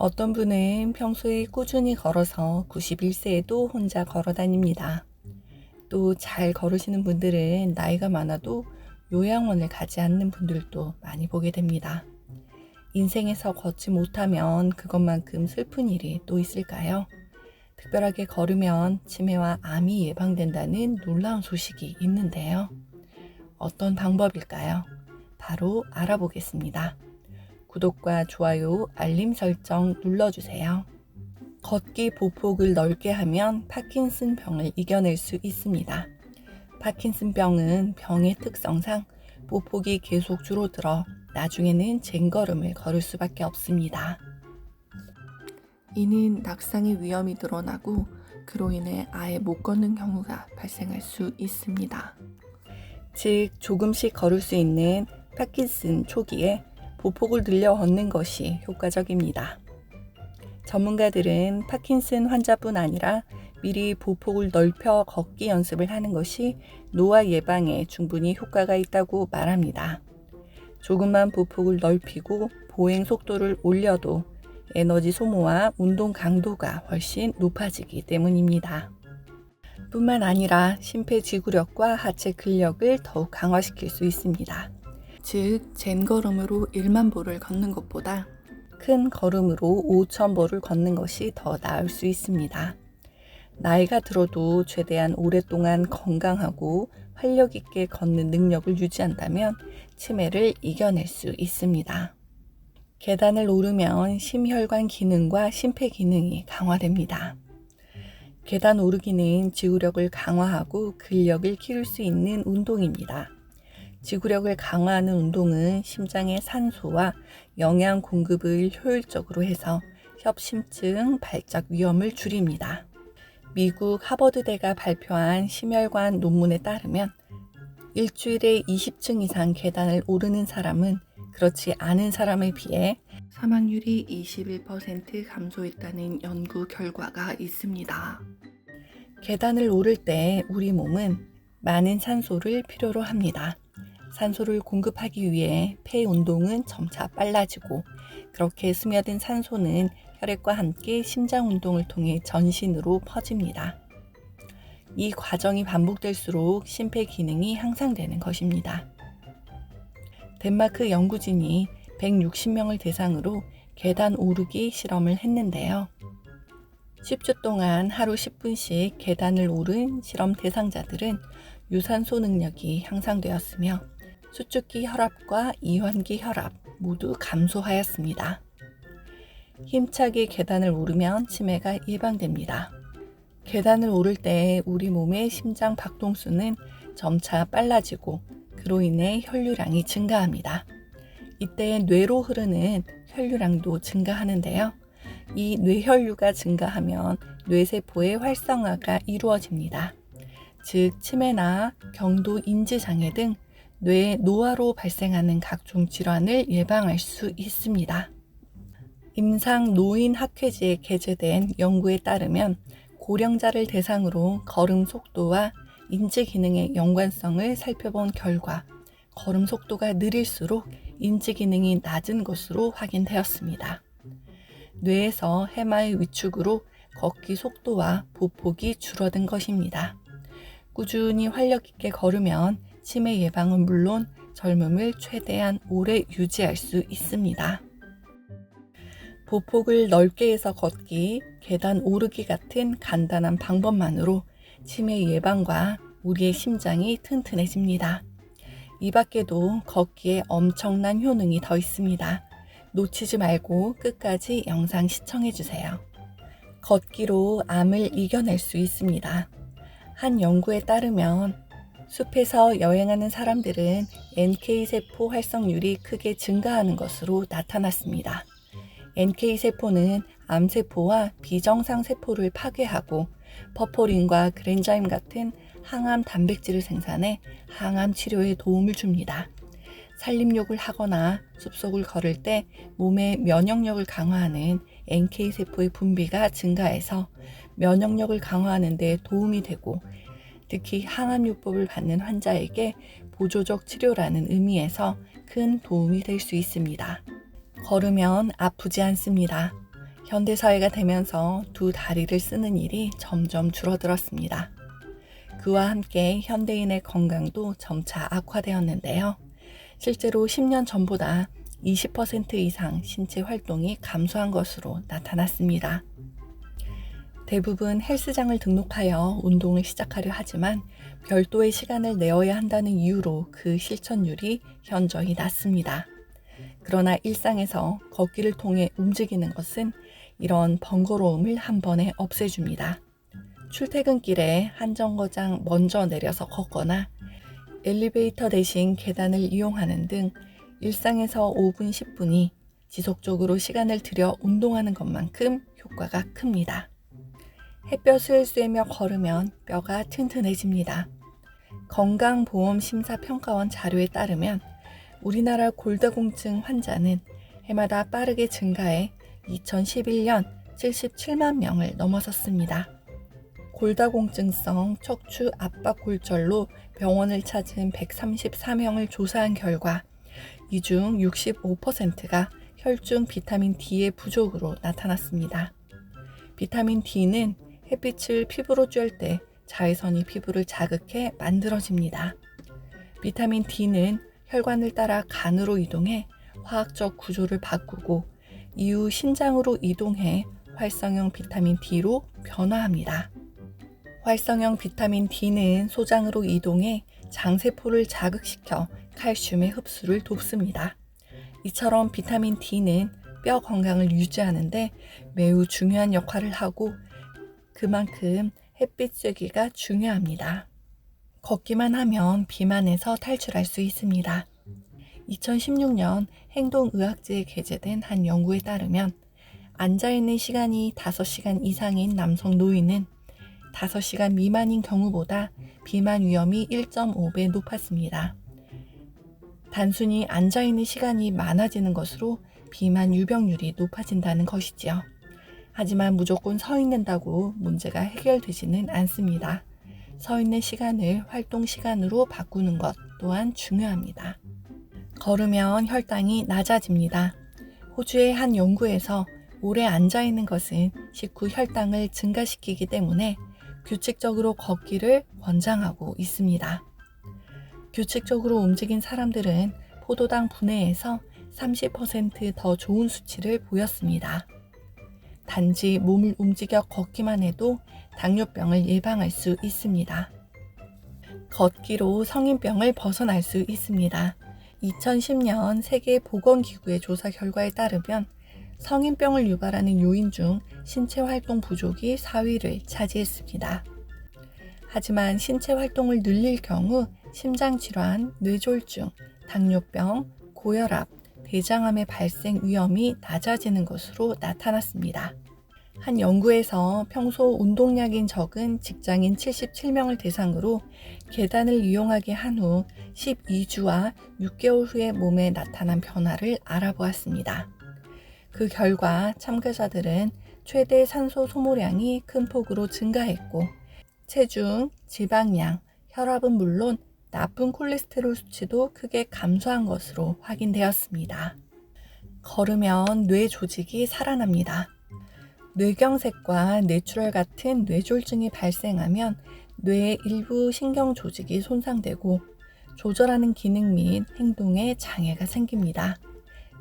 어떤 분은 평소에 꾸준히 걸어서 91세에도 혼자 걸어 다닙니다. 또 잘 걸으시는 분들은 나이가 많아도 요양원을 가지 않는 분들도 많이 보게 됩니다. 인생에서 걷지 못하면 그것만큼 슬픈 일이 또 있을까요? 특별하게 걸으면 치매와 암이 예방된다는 놀라운 소식이 있는데요. 어떤 방법일까요? 바로 알아보겠습니다. 구독과 좋아요, 알림 설정 눌러주세요. 걷기 보폭을 넓게 하면 파킨슨 병을 이겨낼 수 있습니다. 파킨슨 병은 병의 특성상 보폭이 계속 줄어들어 나중에는 쟁걸음을 걸을 수밖에 없습니다. 이는 낙상의 위험이 늘어나고 그로 인해 아예 못 걷는 경우가 발생할 수 있습니다. 즉 조금씩 걸을 수 있는 파킨슨 초기에 보폭을 늘려 걷는 것이 효과적입니다. 전문가들은 파킨슨 환자뿐 아니라 미리 보폭을 넓혀 걷기 연습을 하는 것이 노화 예방에 충분히 효과가 있다고 말합니다. 조금만 보폭을 넓히고 보행 속도를 올려도 에너지 소모와 운동 강도가 훨씬 높아지기 때문입니다. 뿐만 아니라 심폐지구력과 하체 근력을 더욱 강화시킬 수 있습니다. 즉, 젠 걸음으로 1만 보를 걷는 것보다 큰 걸음으로 5천 보를 걷는 것이 더 나을 수 있습니다. 나이가 들어도 최대한 오랫동안 건강하고 활력 있게 걷는 능력을 유지한다면 치매를 이겨낼 수 있습니다. 계단을 오르면 심혈관 기능과 심폐 기능이 강화됩니다. 계단 오르기는 지구력을 강화하고 근력을 키울 수 있는 운동입니다. 지구력을 강화하는 운동은 심장의 산소와 영양 공급을 효율적으로 해서 협심증 발작 위험을 줄입니다. 미국 하버드대가 발표한 심혈관 논문에 따르면 일주일에 20층 이상 계단을 오르는 사람은 그렇지 않은 사람에 비해 사망률이 21% 감소했다는 연구 결과가 있습니다. 계단을 오를 때 우리 몸은 많은 산소를 필요로 합니다. 산소를 공급하기 위해 폐 운동은 점차 빨라지고 그렇게 스며든 산소는 혈액과 함께 심장 운동을 통해 전신으로 퍼집니다. 이 과정이 반복될수록 심폐 기능이 향상되는 것입니다. 덴마크 연구진이 160명을 대상으로 계단 오르기 실험을 했는데요. 10주 동안 하루 10분씩 계단을 오른 실험 대상자들은 유산소 능력이 향상되었으며 수축기 혈압과 이완기 혈압 모두 감소하였습니다. 힘차게 계단을 오르면 치매가 예방됩니다. 계단을 오를 때 우리 몸의 심장 박동수는 점차 빨라지고 그로 인해 혈류량이 증가합니다. 이때 뇌로 흐르는 혈류량도 증가하는데요. 이 뇌혈류가 증가하면 뇌세포의 활성화가 이루어집니다. 즉, 치매나 경도 인지 장애 등 뇌 노화로 발생하는 각종 질환을 예방할 수 있습니다. 임상 노인 학회지에 게재된 연구에 따르면 고령자를 대상으로 걸음 속도와 인지 기능의 연관성을 살펴본 결과 걸음 속도가 느릴수록 인지 기능이 낮은 것으로 확인되었습니다. 뇌에서 해마의 위축으로 걷기 속도와 보폭이 줄어든 것입니다. 꾸준히 활력 있게 걸으면 치매 예방은 물론 젊음을 최대한 오래 유지할 수 있습니다. 보폭을 넓게 해서 걷기, 계단 오르기 같은 간단한 방법만으로 치매 예방과 우리의 심장이 튼튼해집니다. 이 밖에도 걷기에 엄청난 효능이 더 있습니다. 놓치지 말고 끝까지 영상 시청해주세요. 걷기로 암을 이겨낼 수 있습니다. 한 연구에 따르면 숲에서 여행하는 사람들은 NK세포 활성률이 크게 증가하는 것으로 나타났습니다. NK세포는 암세포와 비정상 세포를 파괴하고 퍼포린과 그랜자임 같은 항암 단백질을 생산해 항암 치료에 도움을 줍니다. 산림욕을 하거나 숲속을 걸을 때 몸의 면역력을 강화하는 NK세포의 분비가 증가해서 면역력을 강화하는 데 도움이 되고 특히 항암요법을 받는 환자에게 보조적 치료라는 의미에서 큰 도움이 될 수 있습니다. 걸으면 아프지 않습니다. 현대사회가 되면서 두 다리를 쓰는 일이 점점 줄어들었습니다. 그와 함께 현대인의 건강도 점차 악화되었는데요. 실제로 10년 전보다 20% 이상 신체 활동이 감소한 것으로 나타났습니다. 대부분 헬스장을 등록하여 운동을 시작하려 하지만 별도의 시간을 내어야 한다는 이유로 그 실천율이 현저히 낮습니다. 그러나 일상에서 걷기를 통해 움직이는 것은 이런 번거로움을 한 번에 없애줍니다. 출퇴근길에 한 정거장 먼저 내려서 걷거나 엘리베이터 대신 계단을 이용하는 등 일상에서 5분, 10분이 지속적으로 시간을 들여 운동하는 것만큼 효과가 큽니다. 햇볕을 쐬며 걸으면 뼈가 튼튼해집니다. 건강보험심사평가원 자료에 따르면 우리나라 골다공증 환자는 해마다 빠르게 증가해 2011년 77만 명을 넘어섰습니다. 골다공증성 척추 압박 골절로 병원을 찾은 134명을 조사한 결과 이 중 65%가 혈중 비타민 D의 부족으로 나타났습니다. 비타민 D는 햇빛을 피부로 쬐을 때 자외선이 피부를 자극해 만들어집니다. 비타민 D는 혈관을 따라 간으로 이동해 화학적 구조를 바꾸고 이후 신장으로 이동해 활성형 비타민 D로 변화합니다. 활성형 비타민 D는 소장으로 이동해 장세포를 자극시켜 칼슘의 흡수를 돕습니다. 이처럼 비타민 D는 뼈 건강을 유지하는데 매우 중요한 역할을 하고 그만큼 햇빛 쐬기가 중요합니다. 걷기만 하면 비만에서 탈출할 수 있습니다. 2016년 행동의학지에 게재된 한 연구에 따르면 앉아있는 시간이 5시간 이상인 남성 노인은 5시간 미만인 경우보다 비만 위험이 1.5배 높았습니다. 단순히 앉아있는 시간이 많아지는 것으로 비만 유병률이 높아진다는 것이지요. 하지만 무조건 서 있는다고 문제가 해결되지는 않습니다. 서 있는 시간을 활동 시간으로 바꾸는 것 또한 중요합니다. 걸으면 혈당이 낮아집니다. 호주의 한 연구에서 오래 앉아 있는 것은 식후 혈당을 증가시키기 때문에 규칙적으로 걷기를 권장하고 있습니다. 규칙적으로 움직인 사람들은 포도당 분해에서 30%더 좋은 수치를 보였습니다. 단지 몸을 움직여 걷기만 해도 당뇨병을 예방할 수 있습니다. 걷기로 성인병을 벗어날 수 있습니다. 2010년 세계보건기구의 조사 결과에 따르면 성인병을 유발하는 요인 중 신체 활동 부족이 4위를 차지했습니다. 하지만 신체 활동을 늘릴 경우 심장질환, 뇌졸중, 당뇨병, 고혈압, 대장암의 발생 위험이 낮아지는 것으로 나타났습니다. 한 연구에서 평소 운동량인 적은 직장인 77명을 대상으로 계단을 이용하게 한 후 12주와 6개월 후에 몸에 나타난 변화를 알아보았습니다. 그 결과 참가자들은 최대 산소 소모량이 큰 폭으로 증가했고 체중, 지방량, 혈압은 물론 나쁜 콜레스테롤 수치도 크게 감소한 것으로 확인되었습니다. 걸으면 뇌 조직이 살아납니다. 뇌경색과 뇌출혈 같은 뇌졸중이 발생하면 뇌의 일부 신경 조직이 손상되고 조절하는 기능 및 행동에 장애가 생깁니다.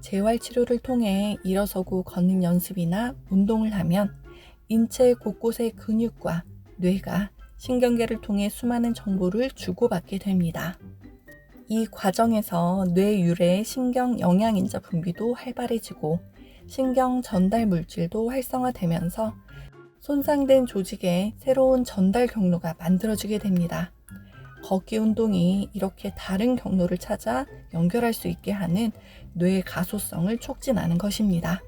재활 치료를 통해 일어서고 걷는 연습이나 운동을 하면 인체 곳곳의 근육과 뇌가 신경계를 통해 수많은 정보를 주고받게 됩니다. 이 과정에서 뇌 유래 신경 영양인자 분비도 활발해지고 신경 전달 물질도 활성화되면서 손상된 조직에 새로운 전달 경로가 만들어지게 됩니다. 걷기 운동이 이렇게 다른 경로를 찾아 연결할 수 있게 하는 뇌 가소성을 촉진하는 것입니다.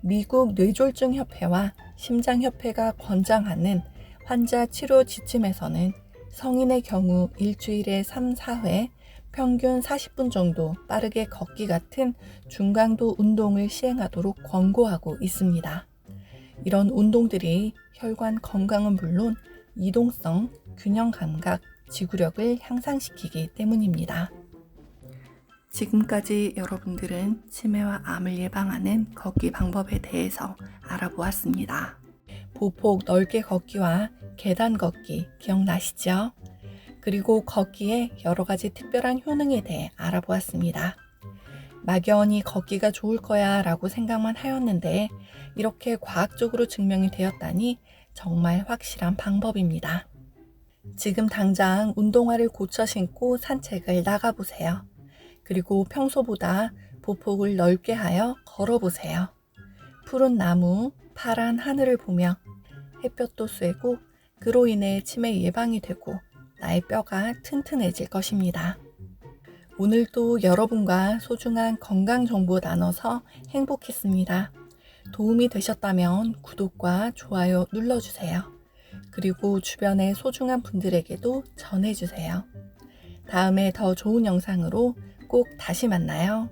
미국 뇌졸중 협회와 심장협회가 권장하는 환자 치료 지침에서는 성인의 경우 일주일에 3, 4회 평균 40분 정도 빠르게 걷기 같은 중강도 운동을 시행하도록 권고하고 있습니다. 이런 운동들이 혈관 건강은 물론 이동성, 균형 감각, 지구력을 향상시키기 때문입니다. 지금까지 여러분들은 치매와 암을 예방하는 걷기 방법에 대해서 알아보았습니다. 보폭 넓게 걷기와 계단 걷기 기억나시죠? 그리고 걷기에 여러 가지 특별한 효능에 대해 알아보았습니다. 막연히 걷기가 좋을 거야 라고 생각만 하였는데 이렇게 과학적으로 증명이 되었다니 정말 확실한 방법입니다. 지금 당장 운동화를 고쳐 신고 산책을 나가보세요. 그리고 평소보다 보폭을 넓게 하여 걸어보세요. 푸른 나무, 파란 하늘을 보며 햇볕도 쐬고 그로 인해 치매 예방이 되고 나의 뼈가 튼튼해질 것입니다. 오늘도 여러분과 소중한 건강 정보 나눠서 행복했습니다. 도움이 되셨다면 구독과 좋아요 눌러주세요. 그리고 주변의 소중한 분들에게도 전해주세요. 다음에 더 좋은 영상으로 꼭 다시 만나요.